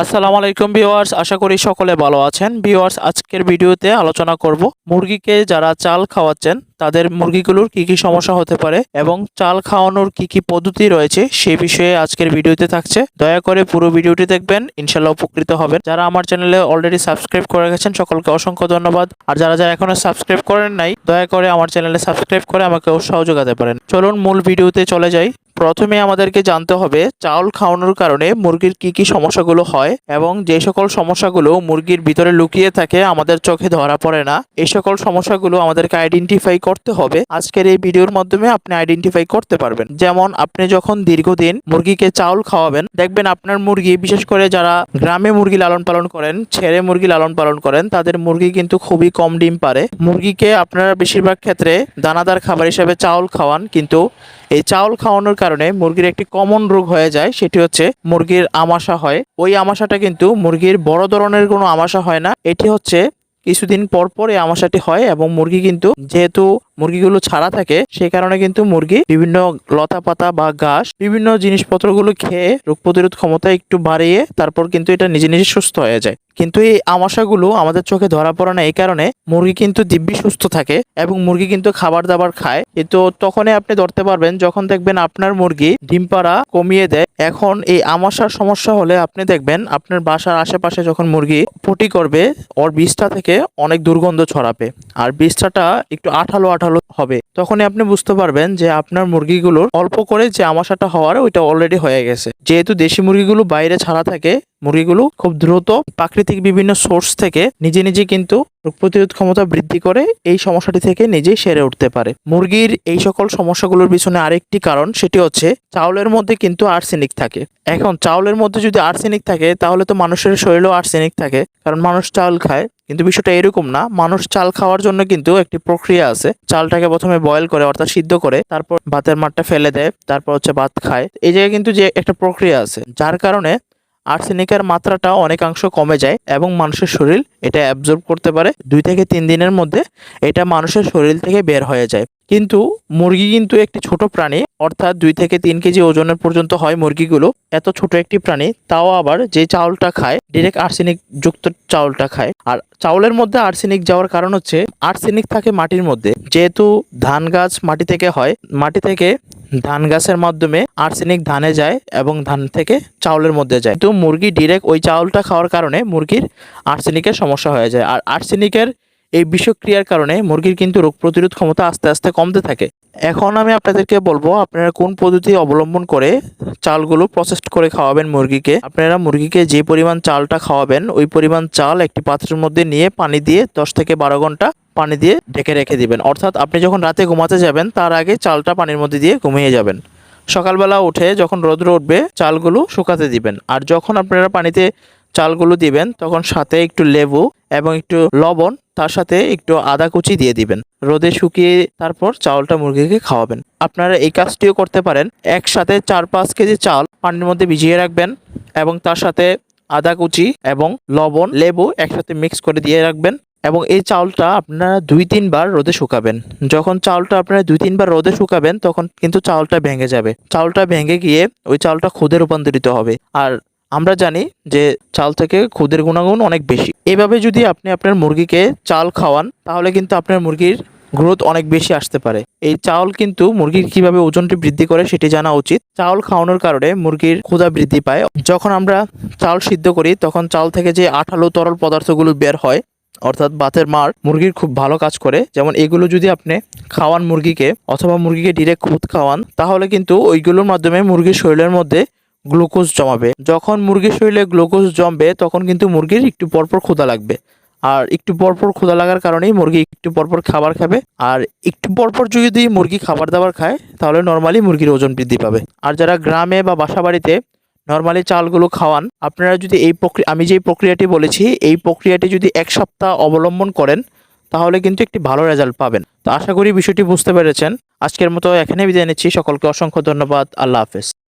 আসসালামু আলাইকুম ভিউয়ার্স, আশা করি সকলে ভালো আছেন। ভিউয়ার্স, আজকের ভিডিওতে আলোচনা করব মুরগিকে যারা চাল খাওয়াচ্ছেন, তাদের মুরগিগুলোর কি কি সমস্যা হতে পারে এবং চাল খাওয়ানোর কি কি পদ্ধতি রয়েছে সেই বিষয়ে আজকের ভিডিওতে থাকছে। দয়া করে পুরো ভিডিওটি দেখবেন ইনশাল্লাহ উপকৃত হবেন। যারা আমার চ্যানেলে অলরেডি সাবস্ক্রাইব করে গেছেন সকলকে অসংখ্য ধন্যবাদ। আর যারা যারা এখনও সাবস্ক্রাইব করেন নাই, দয়া করে আমার চ্যানেলে সাবস্ক্রাইব করে আমাকে উৎসাহ যোগাতে পারেন চলুন মূল ভিডিওতে চলে যাই। প্রথমে আমাদেরকে জানতে হবে চাউল খাওয়ানোর কারণে মুরগির কি কি সমস্যাগুলো হয় এবং যে সকল সমস্যাগুলো মুরগির ভিতরে লুকিয়ে থাকে আমাদের চোখে ধরা পড়ে না। এই সকল সমস্যাগুলো আমাদেরকে আইডেন্টিফাই করতে হবে। আজকের এই ভিডিওর মাধ্যমে আপনি আইডেন্টিফাই করতে পারবেন। যেমন আপনি যখন দীর্ঘদিন মুরগিকে চাউল খাওয়াবেন, দেখবেন আপনার মুরগি, বিশেষ করে যারা গ্রামে মুরগি লালন পালন করেন, ছেড়ে মুরগি লালন পালন করেন, তাদের মুরগি কিন্তু খুবই কম ডিম পারে। মুরগিকে আপনারা বেশিরভাগ ক্ষেত্রে দানাদার খাবার হিসেবে চাউল খাওয়ান, কিন্তু এই চাউল খাওয়ানোর কারণে মুরগির একটি কমন রোগ হয়ে যায়, সেটি হচ্ছে মুরগির আমাশা হয়। ওই আমাশাটা কিন্তু মুরগির বড় ধরনের কোনো আমাশা হয় না। এটি হচ্ছে কিছুদিন পর পর এই আমাশাটি হয় এবং মুরগি কিন্তু যেহেতু মুরগিগুলো ছাড়া থাকে, সেই কারণে কিন্তু মুরগি বিভিন্ন লতা পাতা বা ঘাস, বিভিন্ন জিনিসপত্রগুলো খেয়ে রোগ প্রতিরোধ ক্ষমতা একটু বাড়িয়ে তারপর কিন্তু এটা নিজে নিজে সুস্থ হয়ে যায়। কিন্তু এই আমাশাগুলো আমাদের চোখে ধরা পড়ে না, এই কারণে মুরগি কিন্তু দিব্যি সুস্থ থাকে এবং মুরগি কিন্তু খাবার দাবার খায়। কিন্তু তখনই আপনি ধরতে পারবেন, যখন দেখবেন আপনার মুরগি ডিম পাড়া কমিয়ে দেয়, এখন এই আমাশার সমস্যা হলে আপনি দেখবেন আপনার বাসার আশেপাশে যখন মুরগি পটি করবে, ওর বীজটা থেকে অনেক দুর্গন্ধ ছড়াবে। আর বীজটাটা একটু আঠালো আঠালো হবে। তখনই আপনি বুঝতে পারবেন যে আপনার মুরগিগুলোর অল্প করে যে আমাশাটা হওয়ার ওইটা অলরেডি হয়ে গেছে। যেহেতু দেশি মুরগিগুলো বাইরে ছাড়া থাকে, মুরগিগুলো খুব দ্রুত প্রাকৃতিক বিভিন্ন সোর্স থেকে নিজে নিজে কিন্তু রোগ প্রতিরোধ ক্ষমতা বৃদ্ধি করে এই সমস্যাটি থেকে নিজেই সেরে উঠতে পারে। মুরগির এই সকল সমস্যাগুলোর পিছনে আরেকটি কারণ সেটি হচ্ছে চাউলের মধ্যে কিন্তু আর্সেনিক থাকে। এখন চাউলের মধ্যে যদি আর্সেনিক থাকে, তাহলে তো মানুষের শরীরেও আর্সেনিক থাকে, কারণ মানুষ চাউল খায়। কিন্তু বিষয়টা এরকম না। মানুষ চাল খাওয়ার জন্য কিন্তু একটি প্রক্রিয়া আছে। চালটাকে প্রথমে বয়েল করে, অর্থাৎ সিদ্ধ করে, তারপর ভাতের মাঠটা ফেলে দেয়, তারপর হচ্ছে ভাত খায়। এই জায়গায় কিন্তু যে একটা প্রক্রিয়া আছে, যার কারণে আর্সেনিকের মাত্রাটা অনেকাংশ কমে যায় এবং মানুষের শরীর এটা অ্যাবজর্ব করতে পারে। দুই থেকে তিন দিনের মধ্যে এটা মানুষের শরীর থেকে বের হয়ে যায়। কিন্তু মুরগি কিন্তু একটি ছোট প্রাণী, অর্থাৎ দুই থেকে তিন কেজি ওজনের পর্যন্ত হয় মুরগিগুলো, এত ছোট একটি প্রাণী, তাও আবার যে চাউলটা খায় ডিরেক্ট আর্সেনিক যুক্ত চাউলটা খায়। আর চাউলের মধ্যে আর্সেনিক যাওয়ার কারণ হচ্ছে আর্সেনিক থাকে মাটির মধ্যে। যেহেতু ধান গাছ মাটি থেকে হয়, মাটি থেকে ধান গাছের মাধ্যমে আর্সেনিক ধানে যায় এবং ধান থেকে চাউলের মধ্যে যায়। তো মুরগি ডিরেক্ট ওই চাউলটা খাওয়ার কারণে মুরগির আর্সেনিকের সমস্যা হয়ে যায়। আর আর্সেনিকের এই বিষক্রিয়ার কারণে মুরগির কিন্তু রোগ প্রতিরোধ ক্ষমতা আস্তে আস্তে কমতে থাকে। এখন আমি আপনাদেরকে বলব, আপনারা কোন পদ্ধতি অবলম্বন করে চালগুলো প্রসেস করে খাওয়াবেন মুরগিকে? আপনারা মুরগিকে যে পরিমাণ চালটা খাওয়াবেন, ওই পরিমাণ চাল একটি পাত্রের মধ্যে নিয়ে পানি দিয়ে দশ থেকে বারো ঘণ্টা পানি দিয়ে ঢেকে রেখে দিবেন। অর্থাৎ আপনি যখন রাতে ঘুমাতে যাবেন, তার আগে চালটা পানির মধ্যে দিয়ে ঘুমিয়ে যাবেন। সকালবেলা উঠে যখন রোদ্র উঠবে, চালগুলো শুকাতে দিবেন। আর যখন আপনারা পানিতে চালগুলো দিবেন, তখন সাথে একটু লেবু এবং একটু লবণ, তার সাথে একটু আদা কুচি দিয়ে দিবেন। রোদে শুকিয়ে তারপর চাউলটা মুরগিকে খাওয়াবেন। আপনারা এই কাজটিও করতে পারেন। একসাথে চার পাঁচ কেজি চাল পানির মধ্যে ভিজিয়ে রাখবেন এবং তার সাথে আদা কুচি এবং লবণ, লেবু একসাথে মিক্স করে দিয়ে রাখবেন এবং এই চাউলটা আপনারা দুই, তিনবার রোদে শুকাবেন। যখন চাউলটা আপনারা দুই, তিনবার রোদে শুকাবেন, তখন কিন্তু চাউলটা ভেঙে যাবে। চাউলটা ভেঙে গিয়ে ওই চাউলটা খুদে রূপান্তরিত হবে। আর আমরা জানি যে চাল থেকে খুদের গুণাগুণ অনেক বেশি। এভাবে যদি আপনি আপনার মুরগিকে চাল খাওয়ান, তাহলে কিন্তু আপনার মুরগির গ্রোথ অনেক বেশি আসতে পারে। এই চাউল কিন্তু মুরগির কীভাবে ওজনটি বৃদ্ধি করে সেটি জানা উচিত। চাউল খাওয়ানোর কারণে মুরগির ক্ষুধা বৃদ্ধি পায়। যখন আমরা চাল সিদ্ধ করি, তখন চাল থেকে যে আঠালো তরল পদার্থগুলো বের হয়, অর্থাৎ বাতের মার মুরগির খুব ভালো কাজ করে। যেমন এগুলো যদি আপনি খাওয়ান মুরগিকে, অথবা মুরগিকে ডিরেক্ট খুদ খাওয়ান, তাহলে কিন্তু ওইগুলোর মাধ্যমে মুরগির শরীরের মধ্যে গ্লুকোজ জমাবে। যখন মুরগির শরীরে গ্লুকোজ জমবে, তখন কিন্তু মুরগির একটু পরপর ক্ষুধা লাগবে। আর একটু পরপর ক্ষুধা লাগার কারণেই মুরগি একটু পরপর খাবার খাবে। আর একটু পরপর যদি মুরগি খাবার দাবার খায়, তাহলে নর্মালি মুরগির ওজন বৃদ্ধি পাবে। আর যারা গ্রামে বা বাসা বাড়িতে নর্মালি চালগুলো খাওয়ান, আপনারা যদি এই প্রক্রিয়া, আমি যেই প্রক্রিয়াটি বলেছি, এই প্রক্রিয়াটি যদি এক সপ্তাহ অবলম্বন করেন, তাহলে কিন্তু একটি ভালো রেজাল্ট পাবেন। তো আশা করি বিষয়টি বুঝতে পেরেছেন। আজকের মতো এখানে বিদায় নিচ্ছি। সকলকে অসংখ্য ধন্যবাদ। আল্লাহ হাফেজ।